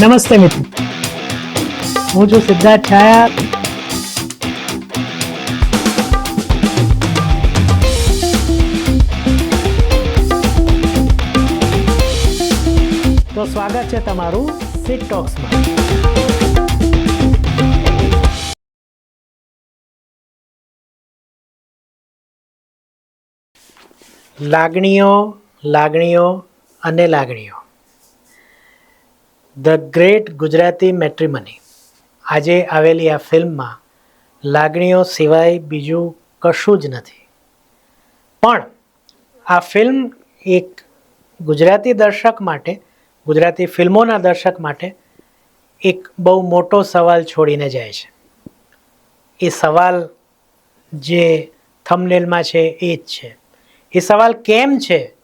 નમસ્તે મિત્રો. હું છું સિદ્ધાર્થ છાયા. તો સ્વાગત છે તમારું સિટ ટોક્સમાં લાગણીઓ લાગણીઓ અને લાગણીઓ. The great Gujarati matrimony. આજે આવેલી આ ફિલ્મમાં લાગણીઓ સિવાય બીજું કશું જ નથી. પણ આ ફિલ્મ એક ગુજરાતી દર્શક માટે, ગુજરાતી ફિલ્મોના દર્શક માટે એક બહુ મોટો સવાલ છોડીને જાય છે. એ સવાલ જે થમનેલમાં છે એ જ છે. એ સવાલ કેમ છે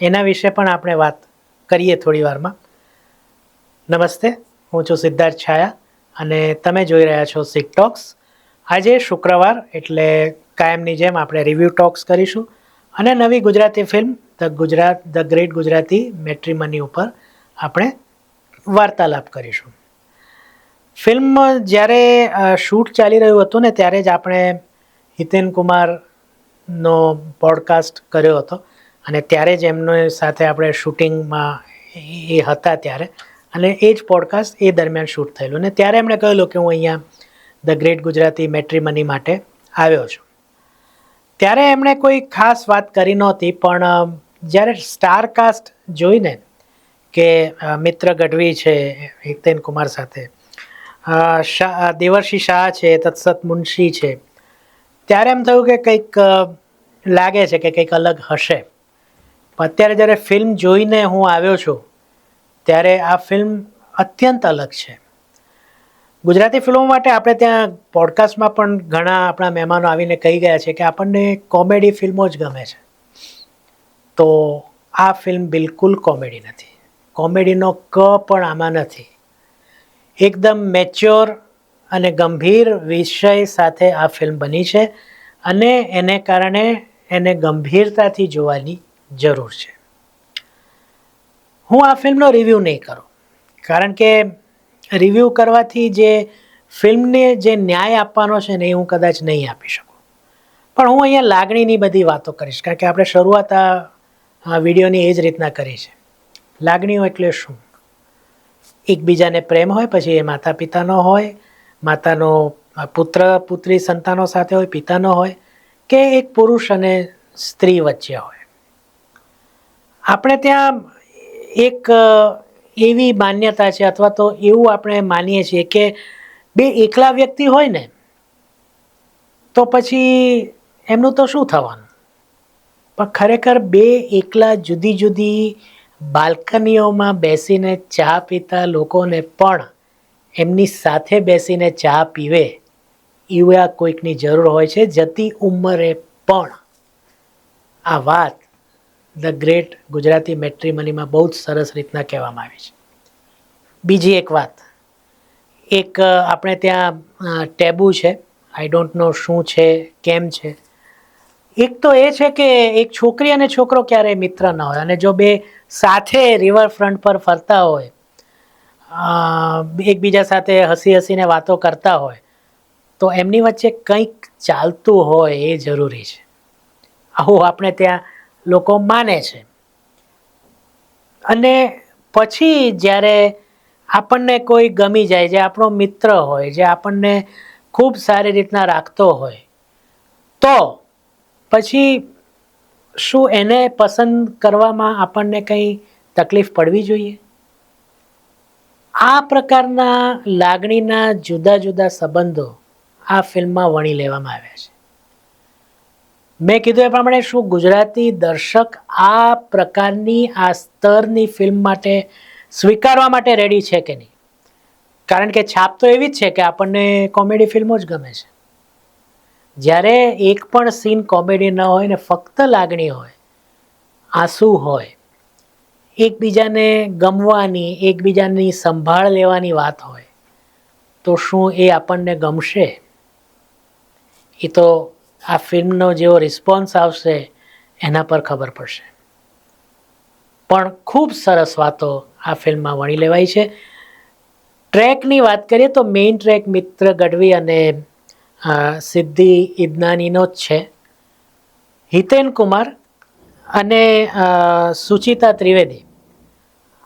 એના વિશે પણ આપણે વાત કરીએ થોડી વારમાં. નમસ્તે, હું છું સિદ્ધાર્થ છાયા અને તમે જોઈ રહ્યા છો સિક ટોક્સ આજે શુક્રવાર એટલે કાયમની જેમ આપણે રિવ્યૂ ટોક્સ કરીશું અને નવી Gujarati film the Gujarat the great Gujarati matrimony ઉપર આપણે વાર્તાલાપ કરીશું. ફિલ્મ જ્યારે શૂટ ચાલી રહ્યું હતું ને ત્યારે જ આપણે હિતેન કુમારનો પોડકાસ્ટ કર્યો હતો અને ત્યારે જ એમની સાથે આપણે શૂટિંગમાં એ હતા ત્યારે. અને એ જ પોડકાસ્ટ એ દરમિયાન શૂટ થયેલું. અને ત્યારે એમણે કહેલું કે હું અહીંયા ધ ગ્રેટ ગુજરાતી મેટ્રીમની માટે આવ્યો છું. ત્યારે એમણે કોઈ ખાસ વાત કરી નહોતી, પણ જ્યારે સ્ટાર કાસ્ટ જોઈને કે મિત્ર ગઢવી છે, હિતેન કુમાર સાથે શાહ દેવર્ષિ શાહ છે, તત્સત મુનશી છે, ત્યારે એમ થયું કે કંઈક લાગે છે કે કંઈક અલગ હશે. અત્યારે જ્યારે ફિલ્મ જોઈને હું આવ્યો છું ત્યારે આ ફિલ્મ અત્યંત અલગ છે. ગુજરાતી ફિલ્મો માટે આપણે ત્યાં પોડકાસ્ટમાં પણ ઘણા આપણા મહેમાનો આવીને કહી ગયા છે કે આપણને કોમેડી ફિલ્મો જ ગમે છે. તો આ ફિલ્મ બિલકુલ કોમેડી નથી. કોમેડીનો ક પણ આમાં નથી. એકદમ મેચ્યોર અને ગંભીર વિષય સાથે આ ફિલ્મ બની છે અને એને કારણે એને ગંભીરતાથી જોવાની જરૂર છે. હું આ ફિલ્મનો રિવ્યૂ નહીં કરું. કારણ કે રિવ્યૂ કરવાથી જે ફિલ્મને જે ન્યાય આપવાનો છે ને એ હું કદાચ નહીં આપી શકું. પણ હું અહીંયા લાગણીની બધી વાતો કરીશ, કારણ કે આપણે શરૂઆત આ વિડીયોની એ જ રીતના કરી છે. લાગણીઓ એટલે શું? એકબીજાને પ્રેમ હોય પછી એ માતા પિતાનો હોય, માતાનો પુત્ર, પુત્રી, સંતાનો સાથે હોય, પિતાનો હોય, કે એક પુરુષ અને સ્ત્રી વચ્ચે હોય. આપણે ત્યાં એક એવી માન્યતા છે અથવા તો એવું આપણે માનીએ છીએ કે બે એકલા વ્યક્તિ હોય ને, તો પછી એમનું તો શું થવાનું? પણ ખરેખર બે એકલા જુદી જુદી બાલ્કનીઓમાં બેસીને ચા પીતા લોકોને પણ એમની સાથે બેસીને ચા પીવે એવા કોઈકની જરૂર હોય છે. જતી ઉંમરે પણ આ વાત ધ ગ્રેટ ગુજરાતી મેટ્રીમનીમાં બહુ જ સરસ રીતના કહેવામાં આવી છે. બીજી એક વાત. એક આપણે ત્યાં ટેબુ છે. આઈ ડોન્ટ નો શું છે, કેમ છે. એક તો એ છે કે એક છોકરી અને છોકરો ક્યારેય મિત્ર ન હોય અને જો બે સાથે રિવરફ્રન્ટ પર ફરતા હોય એકબીજા સાથે હસી હસીને વાતો કરતા હોય, તો એમની વચ્ચે કંઈક ચાલતું હોય એ જરૂરી છે. આવું આપણે ત્યાં લોકો માને છે. અને પછી જ્યારે આપણને કોઈ ગમી જાય, જે આપણો મિત્ર હોય, જે આપણને ખૂબ સારી રીતના રાખતો હોય, તો પછી શું એને પસંદ કરવામાં આપણને કંઈ તકલીફ પડવી જોઈએ? આ પ્રકારના લાગણીના જુદા જુદા સંબંધો આ ફિલ્મમાં વણી લેવામાં આવ્યા છે. મેં કીધું એ પ્રમાણે શું ગુજરાતી દર્શક આ પ્રકારની આ સ્તરની ફિલ્મ માટે સ્વીકારવા માટે રેડી છે કે નહીં? કારણ કે છાપ તો એવી જ છે કે આપણને કોમેડી ફિલ્મો જ ગમે છે. જ્યારે એક પણ સીન કોમેડી ન હોય ને ફક્ત લાગણી હોય, આંસુ હોય, એકબીજાને ગમવાની, એકબીજાની સંભાળ લેવાની વાત હોય, તો શું એ આપણને ગમશે? એ તો આ ફિલ્મનો જેવો રિસ્પોન્સ આવશે, એના પર ખબર પડશે. પણ ખૂબ સરસ વાતો આ ફિલ્મમાં વણી લેવાઈ છે. ટ્રેકની વાત કરીએ તો મેઇન ટ્રેક મિત્ર ગઢવી અને સિદ્ધિ ઇદનાનીનો જ છે. હિતેન કુમાર અને સુચિતા ત્રિવેદી.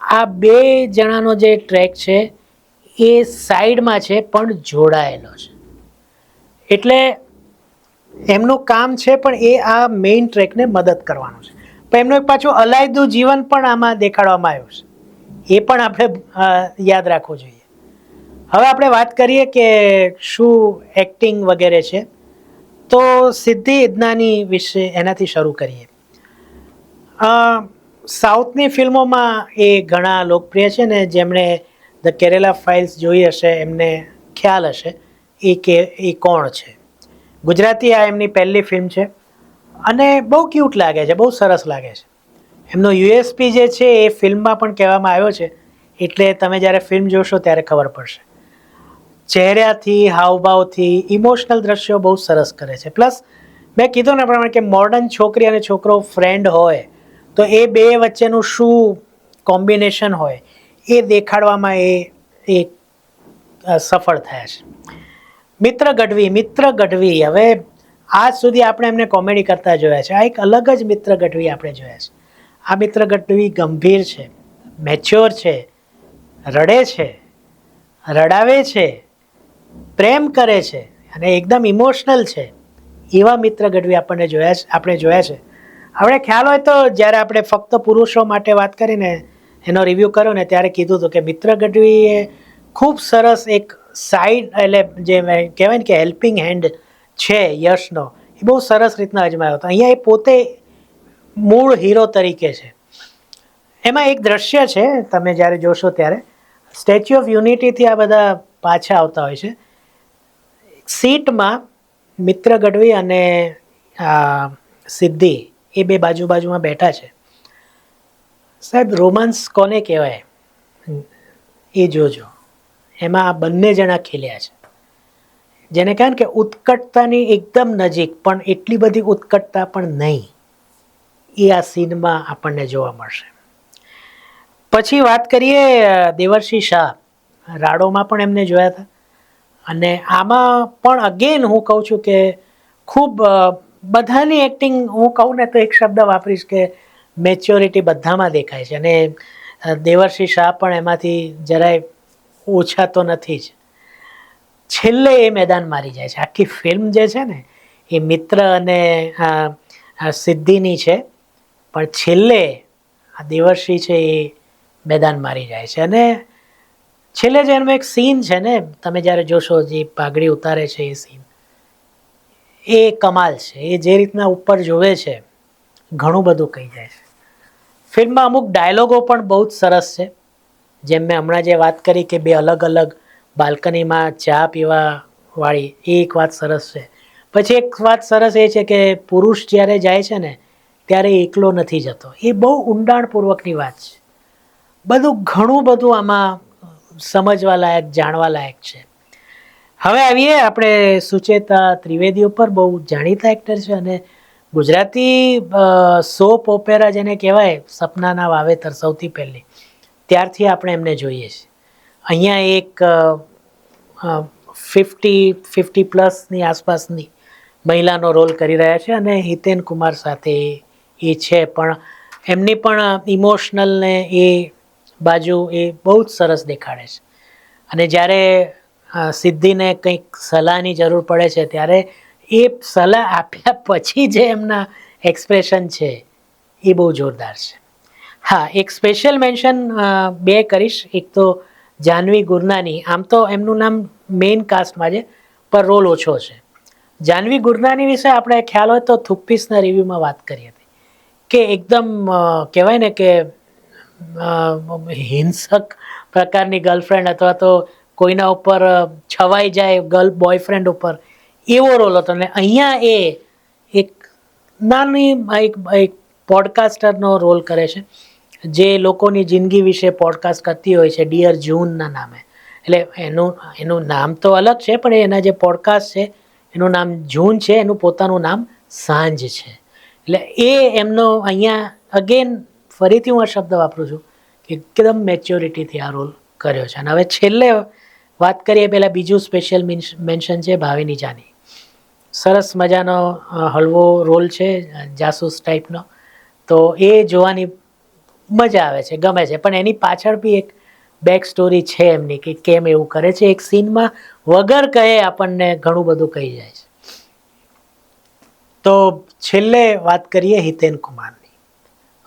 આ બે જણાનો જે ટ્રેક છે, એ સાઈડમાં છે, પણ જોડાયેલો છે. એટલે એમનું કામ છે, પણ એ આ મેઇન ટ્રેકને મદદ કરવાનું છે. પણ એમનું એક પાછું અલાયદું જીવન પણ આમાં દેખાડવામાં આવ્યું છે. એ પણ આપણે યાદ રાખવું જોઈએ. હવે આપણે વાત કરીએ કે શું એક્ટિંગ વગેરે છે, તો સિદ્ધિ ઇદનાની વિશે એનાથી શરૂ કરીએ. સાઉથની ફિલ્મોમાં એ ઘણા લોકપ્રિય છે ને જેમણે ધ કેરેલા ફાઇલ્સ જોઈ હશે, એમને ખ્યાલ હશે, એ કે, એ કોણ છે? ગુજરાતી આ એમની પહેલી ફિલ્મ છે. અને બહુ ક્યુટ લાગે છે, બહુ સરસ લાગે છે. એમનો યુએસપી જે છે, એ ફિલ્મમાં પણ કહેવામાં આવ્યો છે. એટલે તમે જ્યારે ફિલ્મ જોશો ત્યારે ખબર પડશે. ચહેરાથી, હાવભાવથી ઇમોશનલ દ્રશ્યો બહુ સરસ કરે છે. પ્લસ મેં કીધું ને પ્રમાણે કે મોડર્ન છોકરી અને છોકરો ફ્રેન્ડ હોય, તો એ બે વચ્ચેનું શું કોમ્બિનેશન હોય, એ દેખાડવામાં એ એ સફળ થયા છે. મિત્ર ગઢવી મિત્ર ગઢવી. હવે આજ સુધી આપણે એમને કોમેડી કરતા જોયા છે. આ એક અલગ જ મિત્ર ગઢવી આપણે જોયા છે. આ મિત્ર ગઢવી ગંભીર છે મેચ્યોર છે, રડે છે, રડાવે છે, પ્રેમ કરે છે અને એકદમ ઇમોશનલ છે. એવા મિત્ર ગઢવી આપણને જોયા છે, આપણે જોયા છે. આપણે ખ્યાલ હોય તો જ્યારે આપણે ફક્ત પુરુષો માટે વાત કરીને એનો રિવ્યૂ કર્યો ને ત્યારે કીધું હતું કે મિત્ર ગઢવીએ ખૂબ સરસ એક સાઈડ એટલે જે કહેવાય ને કે હેલ્પિંગ હેન્ડ છે યશનો, એ બહુ સરસ રીતના અજમાયો હતો. અહીંયા એ પોતે મૂળ હીરો તરીકે છે. એમાં એક દ્રશ્ય છે, તમે જ્યારે જોશો ત્યારે, સ્ટેચ્યુ ઓફ યુનિટીથી આ બધા પાછા આવતા હોય છે. સીટમાં મિત્ર ગઢવી અને સિદ્ધિ એ બે બાજુ બાજુમાં બેઠા છે. સાહેબ રોમાન્સ કોને કહેવાય? એ જોજો. એમાં આ બંને જણા ખીલ્યા છે. જેને કહે કે ઉત્કટતાની એકદમ નજીક, પણ એટલી બધી ઉત્કટતા પણ નહીં. એ આ સીનમાં આપણને જોવા મળશે. પછી વાત કરીએ દેવર્ષિ શાહ. રાડોમાં પણ એમને જોયા હતા. અને આમાં પણ અગેન હું કહું છું કે ખૂબ બધાની એક્ટિંગ હું કહું ને તો એક શબ્દ વાપરીશ કે મેચ્યોરિટી બધામાં દેખાય છે. અને દેવર્ષિ શાહ પણ એમાંથી જરાય ઓછા તો નથી જ. છેલ્લે એ મેદાન મારી જાય છે. આખી ફિલ્મ જે છે ને, એ મિત્ર અને સિદ્ધિની છે. પણ છેલ્લે આ દેવર્ષિ છે એ મેદાન મારી જાય છે. અને છેલ્લે જે એનો એક સીન છે ને, તમે જ્યારે જોશો જે પાઘડી ઉતારે છે એ સીન એ કમાલ છે. એ જે રીતના ઉપર જોવે છે, ઘણું બધું કહી જાય છે. ફિલ્મમાં અમુક ડાયલોગો પણ બહુ જ સરસ છે. જેમ મેં હમણાં જે વાત કરી કે બે અલગ અલગ બાલ્કનીમાં ચા પીવા વાળી એ એક વાત સરસ છે. પછી એક વાત સરસ એ છે કે પુરુષ જ્યારે જાય છે ને, ત્યારે એકલો નથી જતો. એ બહુ ઊંડાણપૂર્વકની વાત છે. બધું ઘણું બધું આમાં સમજવા લાયક જાણવા લાયક છે. હવે આવીએ આપણે સુચેતા ત્રિવેદી ઉપર, બહુ જાણીતા એક્ટર છે અને ગુજરાતી સોપ ઓપેરા જેને કહેવાય, સપનાના વાવેતર સૌથી પહેલી. ત્યારથી આપણે એમને જોઈએ છીએ. અહીંયા એક ફિફ્ટી ફિફ્ટી પ્લસની આસપાસની મહિલાનો રોલ કરી રહ્યા છે અને હિતેન કુમાર સાથે એ છે. પણ એમની પણ ઇમોશનલને એ બાજુ એ બહુ જ સરસ દેખાડે છે. અને જ્યારે સિદ્ધિને કંઈક સલાહની જરૂર પડે છે ત્યારે એ સલાહ આપ્યા પછી જે એમના એક્સપ્રેશન છે એ બહુ જોરદાર છે. હા, એક સ્પેશિયલ મેન્શન બે કરીશ. એક તો જાનવી ગુરનાની. આમ તો એમનું નામ મેઇન કાસ્ટમાં છે, પણ રોલ ઓછો છે. જાનવી ગુરનાની વિશે આપણે ખ્યાલ હોય તો થુપ્પીસના રિવ્યૂમાં વાત કરી હતી. કે એકદમ કહેવાય ને કે હિંસક પ્રકારની ગર્લફ્રેન્ડ અથવા તો કોઈના ઉપર છવાઈ જાય ગર્લ બોયફ્રેન્ડ ઉપર, એવો રોલ હતો. ને અહીંયા એ એક નાની, એક એક પોડકાસ્ટરનો રોલ કરે છે. જે લોકોની જિંદગી વિશે પોડકાસ્ટ કરતી હોય છે ડિયર જૂનના નામે. એટલે એનું એનું નામ તો અલગ છે, પણ એના જે પોડકાસ્ટ છે, એનું નામ જૂન છે, એનું પોતાનું નામ સાંજ છે. એટલે એ એમનો અહીંયા અગેન ફરીથી હું આ શબ્દ વાપરું છું, કે એકદમ મેચ્યોરિટીથી આ રોલ કર્યો છે. અને હવે છેલ્લે વાત કરીએ પહેલાં બીજું સ્પેશિયલ મેન્શન છે, ભાવિની જાની. સરસ મજાનો હળવો રોલ છે, જાસૂસ ટાઈપનો તો એ જોવાની મજા આવે છે, ગમે છે. પણ એની પાછળ બી એક બેક સ્ટોરી છે એમની કે કેમ એવું કરે છે. એક સીનમાં વગર કહે આપણને ઘણું બધું કહી જાય છે. તો છેલ્લે વાત કરીએ હિતેન કુમારની.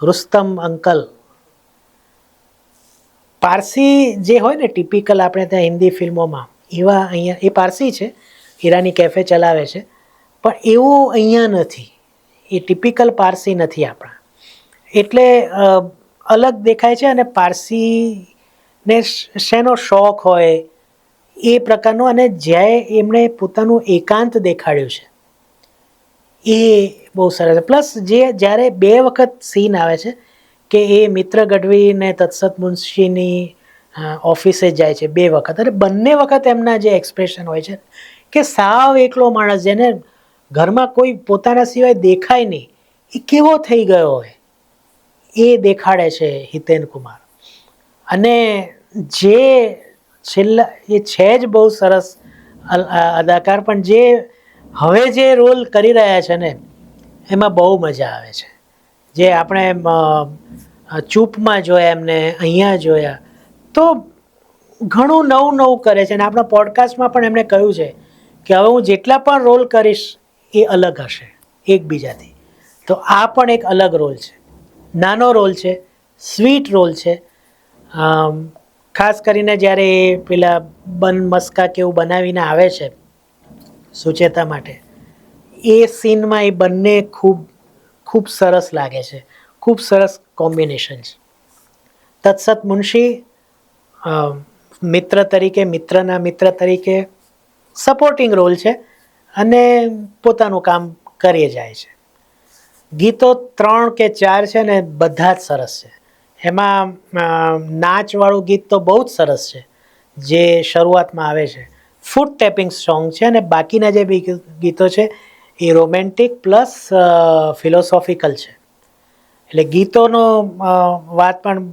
રુસ્તમ અંકલ. પારસી જે હોય ને ટિપિકલ આપણે ત્યાં હિન્દી ફિલ્મોમાં, એવા અહીંયા, એ પારસી છે, હીરાની કેફે ચલાવે છે. પણ એવું અહીંયા નથી. એ ટિપિકલ પારસી નથી આપણા. એટલે અલગ દેખાય છે અને પારસીને શેનો શોખ હોય એ પ્રકારનો અને જ્યાં એમણે પોતાનું એકાંત દેખાડ્યું છે. એ બહુ સરસ પ્લસ જે જ્યારે બે વખત સીન આવે છે કે એ મિત્ર ગઢવી ને તત્સત મુનશીની ઓફિસે જાય છે બે વખત અને બંને વખત એમના જે એક્સપ્રેશન હોય છે કે સાવ એકલો માણસ જેને ઘરમાં કોઈ પોતાના સિવાય દેખાય નહીં, એ કેવો થઈ ગયો હોય? એ દેખાડે છે હિતેન કુમાર. અને જે છેલ્લા, એ છે જ બહુ સરસ અદાકાર, પણ જે હવે જે રોલ કરી રહ્યા છે ને, એમાં બહુ મજા આવે છે. જે આપણે ચૂપમાં જોયા એમને, અહીંયા જોયા, તો ઘણું નવું નવું કરે છે. અને આપણા પોડકાસ્ટમાં પણ એમણે કહ્યું છે કે હવે હું જેટલા પણ રોલ કરીશ, એ અલગ હશે એકબીજાથી. તો આ પણ એક અલગ રોલ છે. નાનો રોલ છે, સ્વીટ રોલ છે. ખાસ કરીને જ્યારે એ પેલા બન મસ્કા કેવું બનાવીને આવે છે, સુચેતા માટે, એ સીનમાં એ બંને ખૂબ ખૂબ સરસ લાગે છે. ખૂબ સરસ કોમ્બિનેશન છે. તત્સત મુનશી મિત્ર તરીકે, મિત્રના મિત્ર તરીકે સપોર્ટિંગ રોલ છે અને પોતાનું કામ કરી જાય છે. ગીતો ત્રણ કે ચાર છે ને, બધા જ સરસ છે. એમાં નાચવાળું ગીત તો બહુ જ સરસ છે, જે શરૂઆતમાં આવે છે. ફૂટ ટેપિંગ સોંગ છે અને બાકીના જે બી ગીતો છે, એ રોમેન્ટિક પ્લસ ફિલોસોફિકલ છે. એટલે ગીતોનો વાત પણ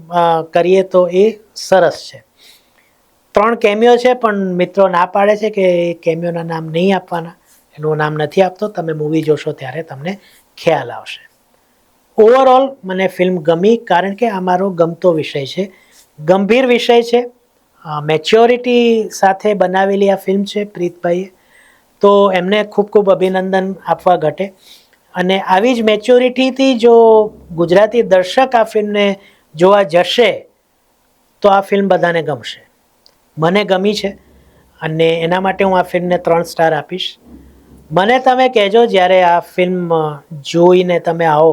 કરીએ તો એ સરસ છે. ત્રણ કેમિયો છે, પણ મિત્રો ના પાડે છે કે કેમિયોના નામ નહીં આપવાના. એનું નામ નથી આપતો. તમે મૂવી જોશો ત્યારે તમને ખ્યાલ આવશે. ઓવરઓલ મને ફિલ્મ ગમી કારણ કે આ મારો ગમતો વિષય છે. ગંભીર વિષય છે. મેચ્યોરિટી સાથે બનાવેલી આ ફિલ્મ છે પ્રીતભાઈએ. તો એમને ખૂબ ખૂબ અભિનંદન આપવા ઘટે. અને આવી જ મેચ્યોરિટીથી જો ગુજરાતી દર્શક આ ફિલ્મને જોવા જશે, તો આ ફિલ્મ બધાને ગમશે. મને ગમી છે. અને એના માટે હું આ ફિલ્મને ત્રણ સ્ટાર આપીશ. મને તમે કહેજો જ્યારે આ ફિલ્મ જોઈને તમે આવો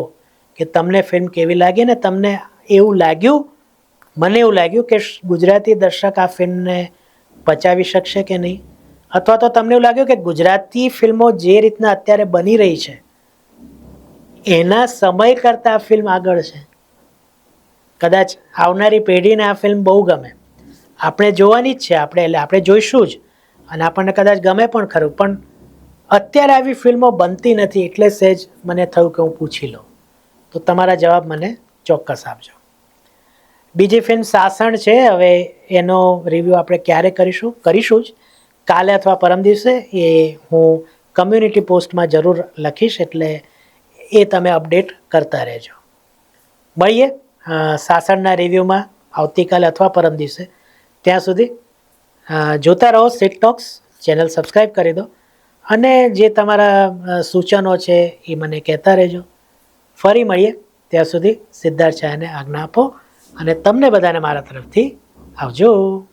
કે તમને ફિલ્મ કેવી લાગી ને તમને એવું લાગ્યું, મને એવું લાગ્યું કે ગુજરાતી દર્શક આ ફિલ્મને પચાવી શકશે કે નહીં? અથવા તો તમને એવું લાગ્યું કે ગુજરાતી ફિલ્મો જે રીતના અત્યારે બની રહી છે, એના સમય કરતાં આ ફિલ્મ આગળ છે. કદાચ આવનારી પેઢીને આ ફિલ્મ બહુ ગમે. આપણે જોવાની જ છે, આપણે એટલે આપણે જોઈશું જ. અને આપણને કદાચ ગમે પણ ખરું. પણ અત્યારે આવી ફિલ્મો બનતી નથી એટલે સહેજ મને થયું કે હું પૂછી લઉં. તો તમારા જવાબ મને ચોક્કસ આપજો. બીજી ફિલ્મ સાસણ છે, હવે એનો રિવ્યૂ આપણે ક્યારે કરીશું? કરીશું જ. કાલે અથવા પરમ દિવસે એ હું કમ્યુનિટી પોસ્ટમાં જરૂર લખીશ એટલે એ તમે અપડેટ કરતા રહેજો. મળીએ સાસણના રિવ્યૂમાં આવતીકાલે અથવા પરમ દિવસે. ત્યાં સુધી જોતા રહો સિટ ટોક્સ ચેનલ સબસ્ક્રાઈબ કરી દો. અને જે તમારા સૂચનો છે, એ મને કહેતા રહેજો. ફરી મળીએ. ત્યાં સુધી સિદ્ધાર્થ શાહને આજ્ઞા આપો અને તમને બધાને મારા તરફથી આવજો.